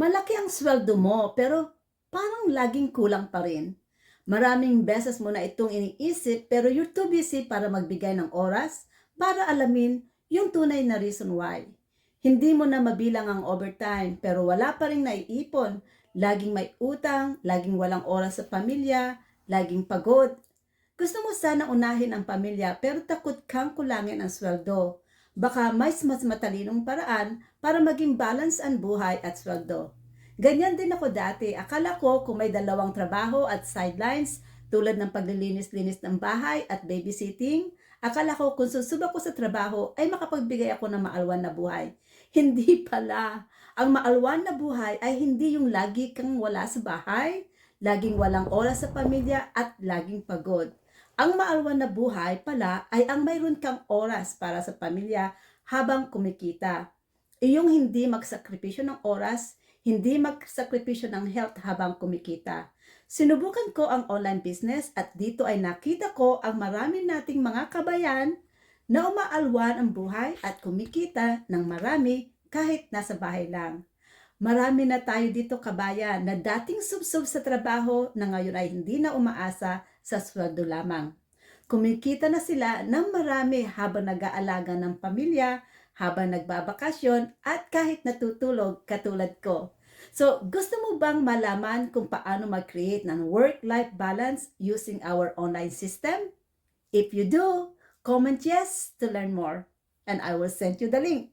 Malaki ang sweldo mo pero parang laging kulang pa rin. Maraming beses mo na itong iniisip pero you're too busy para magbigay ng oras para alamin yung tunay na reason why. Hindi mo na mabilang ang overtime pero wala pa rin naiipon. Laging may utang, laging walang oras sa pamilya, laging pagod. Gusto mo sana unahin ang pamilya pero takot kang kulangin ang sweldo. Baka mas mas matalinong paraan para maging balance ang buhay at sweldo. Ganyan din ako dati. Akala ko kung may dalawang trabaho at sidelines tulad ng paglilinis-linis ng bahay at babysitting, akala ko kung susuba ko sa trabaho ay makapagbigay ako ng maalwan na buhay. Hindi pala. Ang maalwan na buhay ay hindi yung lagi kang wala sa bahay, laging walang oras sa pamilya at laging pagod. Ang maalwan na buhay pala ay ang mayroon kang oras para sa pamilya habang kumikita. Iyong hindi magsakripisyo ng oras, hindi magsakripisyo ng health habang kumikita. Sinubukan ko ang online business at dito ay nakita ko ang marami nating mga kabayan na umaalwan ang buhay at kumikita ng marami kahit nasa bahay lang. Marami na tayo dito kabayan na dating subsub sa trabaho na ngayon ay hindi na umaasa sa sweldo lamang. Kumikita na sila ng marami habang nag-aalaga ng pamilya, habang nagbabakasyon at kahit natutulog katulad ko. So, gusto mo bang malaman kung paano mag-create ng work-life balance using our online system? If you do, comment yes to learn more and I will send you the link.